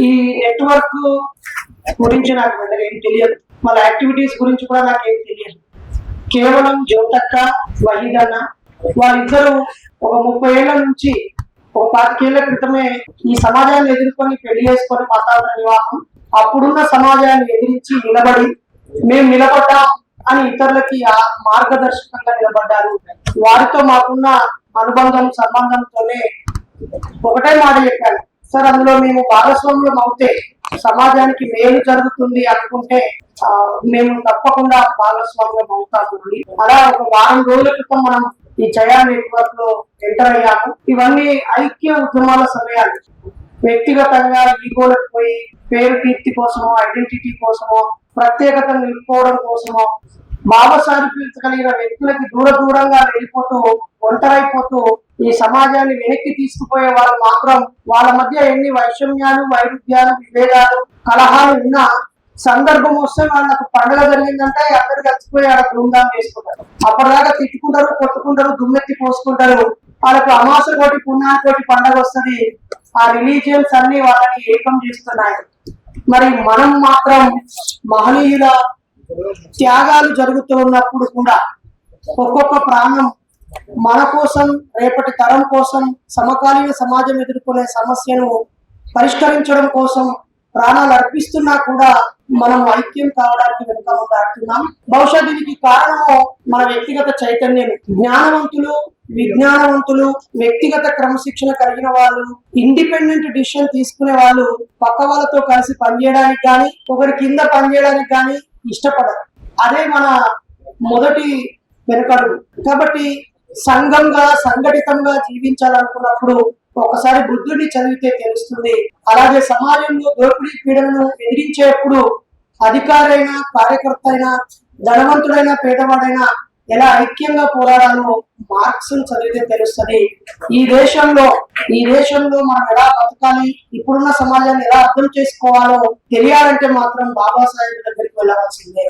ఈ నెట్వర్క్ గురించి నాకు పెద్దగా ఏం తెలియదు. వాళ్ళ యాక్టివిటీస్ గురించి కూడా నాకు ఏం తెలియదు. కేవలం జ్యోతక్క వహీదన్న వాళ్ళిద్దరూ ఒక ముప్పై ఏళ్ళ నుంచి ఒక పాతికేళ్ళ క్రితమే ఈ సమాజాన్ని ఎదుర్కొని పెళ్ళి చేసుకొని మతాంతర వివాహం అప్పుడున్న సమాజాన్ని ఎదిరించి నిలబడి మేము నిలబడ్డాం అని ఇతరులకి ఆ మార్గదర్శకంగా నిలబడ్డారు. వారితో మాకున్న అనుబంధం సంబంధంతోనే ఒకటే మాట చెప్పాను. సార్ అందులో మేము భాగస్వామ్యం అవుతే సమాజానికి మేలు జరుగుతుంది అనుకుంటే మేము తప్పకుండా భాగస్వామ్యం అవుతాము అని. అలా ఒక వారం రోజుల క్రితం మనం ఈ చయా నెట్వర్క్లో ఎంటర్ అయ్యాము ఇవన్నీ ఐక్య ఉద్యమాల సమయాలు వ్యక్తిగతంగా ఈగోలకు పోయి పేరు కీర్తి కోసమో ఐడెంటిటీ కోసమో ప్రత్యేకత నిలుపుకోవడం కోసమో భావసారూప్యత వ్యక్తులకి దూర దూరంగా వెళ్ళిపోతూ ఒంటరైపోతూ ఈ సమాజాన్ని వెనక్కి తీసుకుపోయే వాళ్ళు మాత్రం వాళ్ళ మధ్య ఎన్ని వైషమ్యాలు వైరుధ్యాలు విభేదాలు కలహాలు ఉన్నా సందర్భం వస్తే వాళ్ళకు పండుగ జరిగిందంటే అందరు కలిసిపోయి ఆడ బృందం చేసుకుంటారు. అప్పటిదాకా తిట్టుకుంటారు కొట్టుకుంటారు దుమ్మెత్తి పోసుకుంటారు. వాళ్ళకు అమాస కోటి పుణ్యాల కోటి పండుగ వస్తుంది. ఆ రిలీజియన్స్ అన్ని వాళ్ళని ఏకం చేస్తున్నాయి. మరి మనం మాత్రం మహనీయుల త్యాగాలు జరుగుతూ ఉన్నప్పుడు కూడా ఒక్కొక్క ప్రాణం మన కోసం రేపటి తరం కోసం సమకాలీన సమాజం ఎదుర్కొనే సమస్యను పరిష్కరించడం కోసం ప్రాణాలు అర్పిస్తున్నా కూడా మనం ఐక్యం కావడానికి వెనుక దాటుతున్నాం బహుశా దీనికి కారణము మన వ్యక్తిగత చైతన్యం జ్ఞానవంతులు విజ్ఞానవంతులు వ్యక్తిగత క్రమశిక్షణ కలిగిన వాళ్ళు ఇండిపెండెంట్ డిసిషన్ తీసుకునే వాళ్ళు పక్క వాళ్ళతో కలిసి పనిచేయడానికి కానీ ఒకరి కింద పనిచేయడానికి కానీ ఇష్టపడరు. అదే మన మొదటి వెనుకడు. కాబట్టి సంఘంగా సంఘటితంగా జీవించాలనుకున్నప్పుడు ఒకసారి బుద్ధుడిని చదివితే తెలుస్తుంది. అలాగే సమాజంలో దోపిడీ పీడనను ఎదిరించేప్పుడు అధికారైనా కార్యకర్త అయినా ధనవంతుడైనా పేదవాడైనా ఎలా ఐక్యంగా పోరాడాలో మార్క్స్ చదివితే తెలుస్తుంది. ఈ దేశంలో ఈ దేశంలో మనం ఎలా బతకాలి ఇప్పుడున్న సమాజాన్ని ఎలా అర్థం చేసుకోవాలో తెలియాలంటే మాత్రం బాబాసాహెబ్ దగ్గరికి వెళ్ళవలసిందే.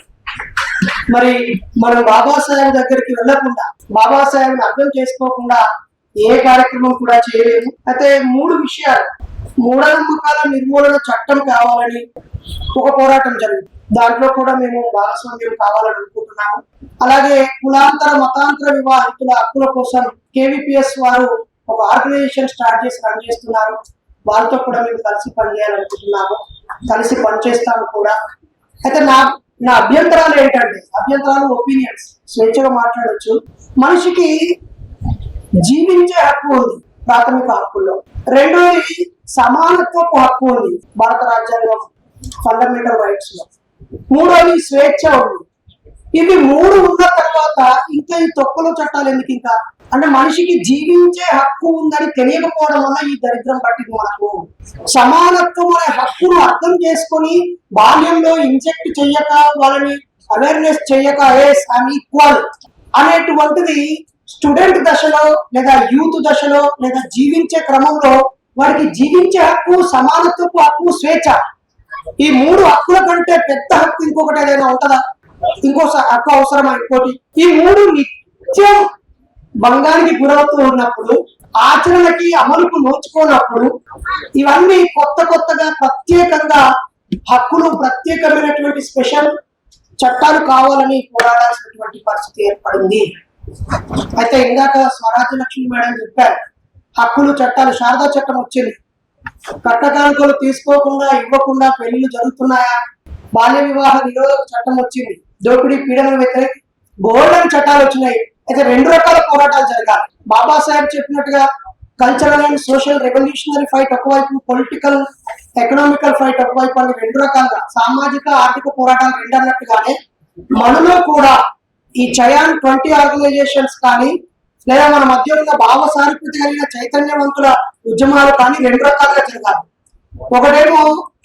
మరి మనం బాబాసాహెబ్ దగ్గరికి వెళ్ళకుండా బాబాసాహెబ్ అర్థం చేసుకోకుండా ఏ కార్యక్రమం కూడా చేయలేదు. అయితే మూడు విషయాలు. మూఢనమ్మకాల నిర్మూలన చట్టం కావాలని ఒక పోరాటం జరిగింది. దాంట్లో కూడా మేము భాగస్వామ్యం కావాలని అనుకుంటున్నాము అలాగే కులాంతర మతాంతర వివాహితుల హక్కుల కోసం కేవీపీఎస్ వారు ఒక ఆర్గనైజేషన్ స్టార్ట్ చేసి రన్ చేస్తున్నారు. వాళ్ళతో కూడా మేము కలిసి పనిచేయాలనుకుంటున్నాము. కలిసి పనిచేస్తాము కూడా. అయితే నా నా అభ్యంతరాలు ఏంటంటే అభ్యంతరాలు ఒపీనియన్స్ స్వేచ్ఛగా మాట్లాడచ్చు. మనిషికి జీవించే హక్కు ఉంది ప్రాథమిక హక్కుల్లో. రెండోది సమానత్వపు హక్కు ఉంది భారత రాజ్యాంగం ఫండమెంటల్ రైట్స్లో. మూడోది స్వేచ్ఛ ఉంది. ఇవి మూడు ఉన్న తర్వాత ఇంకా ఈ తొక్కలో చట్టాలు ఎందుకు ఇంకా? అంటే మనిషికి జీవించే హక్కు ఉందని తెలియకపోవడం వల్ల ఈ దరిద్రం పట్టింది మనకు. సమానత్వం అనే హక్కును అర్థం చేసుకొని బాల్యంలో ఇంజెక్ట్ చెయ్యక వాళ్ళని అవేర్నెస్ చెయ్యక ఎస్ ఐఎమ్ ఈక్వల్ అనేటువంటిది స్టూడెంట్ దశలో లేదా యూత్ దశలో లేదా జీవించే క్రమంలో వారికి జీవించే హక్కు సమానత్వపు హక్కు స్వేచ్ఛ. ఈ మూడు హక్కుల కంటే పెద్ద హక్కు ఇంకొకటి ఏదైనా ఉంటుందా? ఇంకో హక్కు అవసరమా ఇంకోటి? ఈ మూడు నిత్యం భంగానికి గురవుతూ ఉన్నప్పుడు ఆచరణకి అమలుకు నోచుకోనప్పుడు ఇవన్నీ కొత్త కొత్తగా ప్రత్యేకంగా హక్కులు ప్రత్యేకమైనటువంటి స్పెషల్ చట్టాలు కావాలని పోరాడాల్సినటువంటి పరిస్థితి ఏర్పడింది. అయితే ఇందాక స్వరాజ్య లక్ష్మి మేడం చెప్పారు హక్కులు చట్టాలు శారదా చట్టం వచ్చింది. కట్టకానుకలు తీసుకోకుండా ఇవ్వకుండా పెళ్ళిళ్ళు జరుగుతున్నాయా? బాల్య వివాహ నిరోధక చట్టం వచ్చింది. దోపిడీ పీడన వ్యతిరేక గోల్డెన్ చట్టాలు వచ్చినాయి. అయితే రెండు రకాల పోరాటాలు జరగాలి. బాబాసాహెబ్ చెప్పినట్టుగా cultural and social revolutionary fight ఒకవైపు పొలిటికల్ ఎకనామికల్ ఫైట్ ఒకవైపు అని రెండు రకాలుగా సామాజిక ఆర్థిక పోరాటాలు రెండు అన్నట్టుగానే మనలో కూడా ఈ చయాన్ ట్వంటీ ఆర్గనైజేషన్స్ కానీ లేదా మన మధ్య ఉన్న భావ సారూప్యత కలిగిన చైతన్యవంతుల ఉద్యమాలు కానీ రెండు రకాలుగా జరగాలి. ఒకటేమో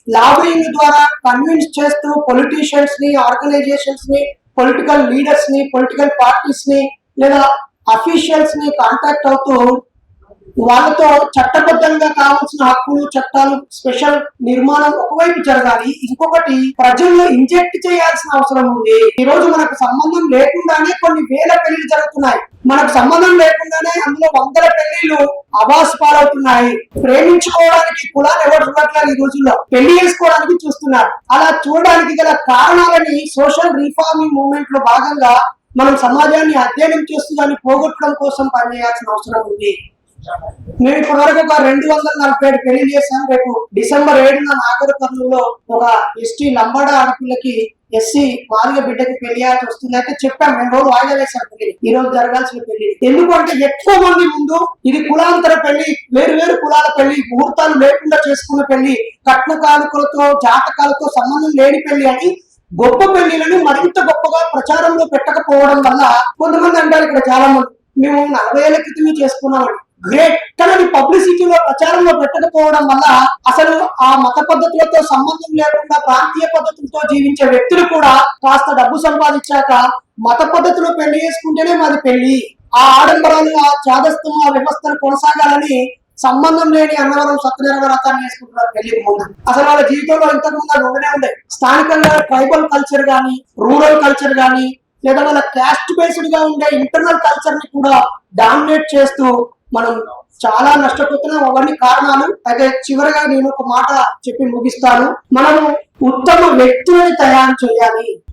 లాబరింగ్ ద్వారా కన్విన్స్ చేస్తూ పొలిటీషియన్స్ని ఆర్గనైజేషన్స్ని పొలిటికల్ లీడర్స్ని పొలిటికల్ పార్టీస్ని లేదా అఫీషియల్స్ని కాంటాక్ట్ అవుతూ వాళ్ళతో చట్టబద్ధంగా కావాల్సిన హక్కులు చట్టాలు స్పెషల్ నిర్మాణం ఒకవైపు జరగాలి ఇంకొకటి ప్రజల్లో ఇంజెక్ట్ చేయాల్సిన అవసరం ఉంది. ఈ రోజు మనకు సంబంధం లేకుండానే కొన్ని వేల పెళ్ళిలు జరుగుతున్నాయి. మనకు సంబంధం లేకుండానే అందులో వందల పెళ్ళిలు అవాస్ పాలవుతున్నాయి. ప్రేమించుకోవడానికి కులాలు ఎవరు చూడట్లేదు ఈ రోజుల్లో. పెళ్ళి చేసుకోవడానికి చూస్తున్నారు. అలా చూడడానికి గల కారణాలని సోషల్ రిఫార్మింగ్ మూవ్మెంట్లో భాగంగా మనం సమాజాన్ని అధ్యయనం చేస్తూ దాన్ని పోగొట్టడం కోసం పనిచేయాల్సిన అవసరం ఉంది. నేను ఇప్పటి వరకు ఒక రెండు వందల నలభై ఏడు పెళ్ళి చేశాం. రేపు డిసెంబర్ ఏడున నాగరకర్నూలులో ఒక ఎస్టీ లంబాడ ఆడపిల్లకి ఎస్సీ మాదిగ బిడ్డకి పెళ్ళి చేయాల్సి వస్తుంది అయితే చెప్పాను రెండు రోజులు వాయిదా వేశాను పెళ్ళి ఈ రోజు జరగాల్సిన పెళ్ళి ఎందుకంటే ఎక్కువ మంది ముందు ఇది కులాంతర పెళ్ళి వేరు వేరు కులాల పెళ్ళి ముహూర్తాలు లేకుండా చేసుకున్న పెళ్ళి కట్న కానుకలతో జాతకాలతో సంబంధం లేని పెళ్ళి అని గొప్ప పెళ్ళిలను మరింత గొప్పగా ప్రచారంలో పెట్టకపోవడం వల్ల కొంతమంది అంటారు ఇక్కడ చాలా మంది మేము నలభై ఏళ్ళ క్రితమే చేసుకున్నామని. గ్రేట్ కానీ అది పబ్లిసిటీలో ప్రచారంలో పెట్టకపోవడం వల్ల అసలు ఆ మత పద్ధతులతో సంబంధం లేకుండా ప్రాంతీయ పద్ధతులతో జీవించే వ్యక్తులు కూడా కాస్త డబ్బు సంపాదించాక మత పద్ధతిలో పెళ్ళి చేసుకుంటేనే మాది పెళ్ళి. ఆ ఆడంబరాలు ఆ చాదస్తం ఆ వ్యవస్థను కొనసాగాలని సంబంధం లేని అన్నవరం సత్యనారాయణ వ్రతాన్ని చేసుకుంటున్నారు పెళ్ళికి ముందు అసలు వాళ్ళ జీవితంలో ఇంతకు ముందు ఉండనే ఉండే స్థానికంగా ట్రైబల్ కల్చర్ కానీ రూరల్ కల్చర్ కానీ లేదా వాళ్ళ క్యాస్ట్ బేస్డ్గా ఉండే ఇంటర్నల్ కల్చర్ని కూడా డామినేట్ చేస్తూ మనం చాలా నష్టపోతున్నాం. అవన్నీ కారణాలు. అయితే చివరిగా నేను ఒక మాట చెప్పి ముగిస్తాను. మనము ఉత్తమ వ్యక్తులని తయారు చేయాలి.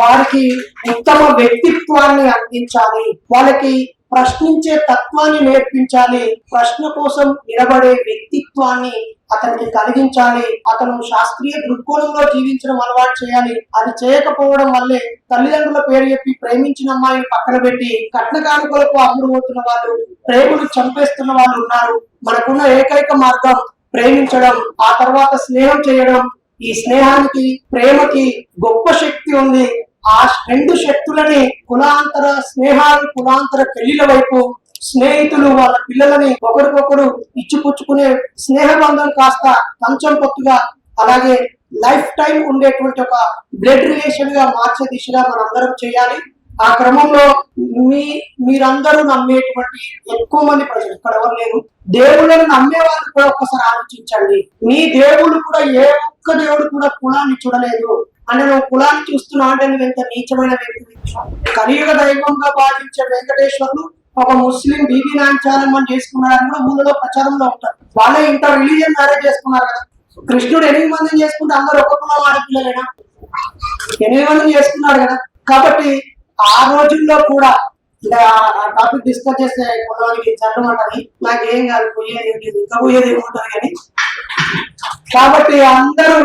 వారికి ఉత్తమ వ్యక్తిత్వాన్ని అందించాలి. వాళ్ళకి ప్రశ్నించే తత్వాన్ని నేర్పించాలి. ప్రశ్న కోసం నిలబడే వ్యక్తిత్వాన్ని అతనికి కలిగించాలి. అతను శాస్త్రీయ దృక్కోణంలో జీవించడం అలవాటు చేయాలి. అది చేయకపోవడం వల్లే తల్లిదండ్రుల పేరు చెప్పి ప్రేమించిన అమ్మాయిని పక్కన పెట్టి కట్న కానుకలకు అమ్ముడు పోతున్న వాళ్ళు ప్రేమను చంపేస్తున్న వాళ్ళు ఉన్నారు. మనకున్న ఏకైక మార్గం ప్రేమించడం ఆ తర్వాత స్నేహం చేయడం. ఈ స్నేహానికి ప్రేమకి గొప్ప శక్తి ఉంది. ఆ రెండు శక్తులని కులాంతర స్నేహాలు కులాంతర పెళ్ళిల వైపు స్నేహితులు వాళ్ళ పిల్లలని ఒకరికొకరు ఇచ్చిపుచ్చుకునే స్నేహబంధం కాస్త కంచం పొత్తుగా అలాగే లైఫ్ టైం ఉండేటువంటి ఒక బ్లడ్ రిలేషన్గా మార్చే దిశగా మనందరం చేయాలి. ఆ క్రమంలో మీ మీరందరూ నమ్మేటువంటి ఎక్కువ మంది ప్రజలు ఇక్కడ ఎవరు లేరు. దేవుళ్ళని నమ్మే వాళ్ళు కూడా ఒక్కసారి ఆలోచించండి. మీ దేవుడు కూడా ఏ ఒక్క దేవుడు కూడా కులాన్ని చూడలేదు. అంటే నువ్వు కులాన్ని చూస్తున్నావు అంటే నువ్వు ఎంత నీచమైన వ్యక్తి కలియుగ దైవంగా భావించే వెంకటేశ్వర్లు ఒక ముస్లిం బీబీ నాంచారం అని చేసుకున్నారని కూడా ఊళ్ళో ప్రచారంలో ఉంటారు. వాళ్ళే ఇంత రిలీజియన్ మ్యారేజ్ చేసుకున్నారు కదా. కృష్ణుడు ఎనిమిది మందిని చేసుకుంటే అందరూ ఒక కులం ఆడపిల్లలేనా ఎనిమిది మందిని చేసుకున్నారు కదా. కాబట్టి ఆ రోజుల్లో కూడా టాపిక్ డిస్కస్ చేస్తే కులానికి చల్లమంటది నాకేం కాదు పోయేది ఇంకా పోయేది ఏముంటది కానీ కాబట్టి అందరూ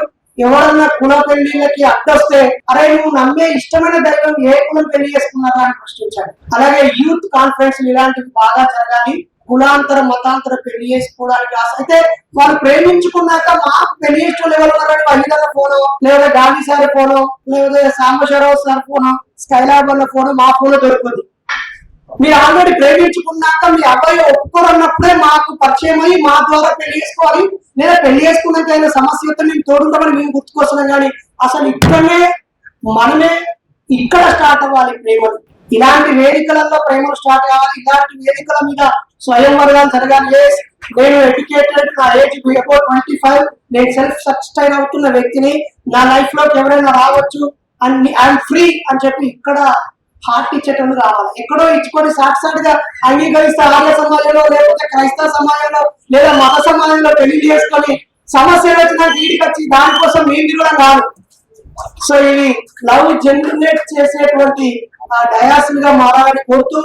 ఎవరన్నా కుల పెళ్ళిళ్ళకి అడ్డొస్తే అరే నువ్వు నమ్మే ఇష్టమైన దైవం ఏ కులం పెళ్ళి చేసుకున్నారా అని ప్రశ్నించాడు. అలాగే యూత్ కాన్ఫరెన్స్ ఇలాంటివి బాగా జరగాలి కులాంతర మతాంతర పెళ్ళి చేసుకోవడానికి ఆశ. అయితే వాళ్ళు ప్రేమించుకున్నాక మాకు పెళ్ళి చేసిన ఎవరు ఉన్నారని ఫోనో లేదా గాంధీ సార్ ఫోనో లేదా సాంబశివరావు సార్ ఫోనో స్కైలాబర్ల ఫోనో మా ఫోన్లో దొరుకుతుంది. మీరు ఆల్రెడీ ప్రేమించుకున్నాక మీ అబ్బాయి ఒప్పుకోరన్నప్పుడే మాకు పరిచయం అయ్యి మా ద్వారా పెళ్ళి చేసుకోవాలి. లేదా పెళ్ళి చేసుకున్నాక అయినా సమస్య మేము తోడుంటామని మేము గుర్తుకొస్తున్నాం. కానీ అసలు ఇక్కడనే మనమే ఇక్కడ స్టార్ట్ అవ్వాలి ప్రేమలు. ఇలాంటి వేదికలలో ప్రేమలు స్టార్ట్ కావాలి. ఇలాంటి వేదికల మీద స్వయంవరాలు జరగాలి. నేను ఎడ్యుకేటెడ్ నా ఏజ్ బిఫోర్ ట్వంటీ ఫైవ్ నేను సెల్ఫ్ సస్టైన్ అవుతున్న వ్యక్తిని నా లైఫ్లోకి ఎవరైనా రావచ్చు అండ్ ఐఎమ్ ఫ్రీ అని చెప్పి ఇక్కడ హార్ట్ ఇచ్చేటప్పుడు కావాలి. ఎక్కడో ఇచ్చుకొని సాక్షాత్గా అంగీకరిస్తే ఆర్య సమాజంలో లేకపోతే క్రైస్తవ సమాజంలో లేదా మత సమాజంలో పెళ్ళి చేసుకొని సమస్యలు వచ్చిన వీడికి వచ్చి దానికోసం మేము కూడా కాదు. సో ఇది లవ్ జనరేట్ చేసేటువంటి డయాసిల్గా మారాలని కోరుతూ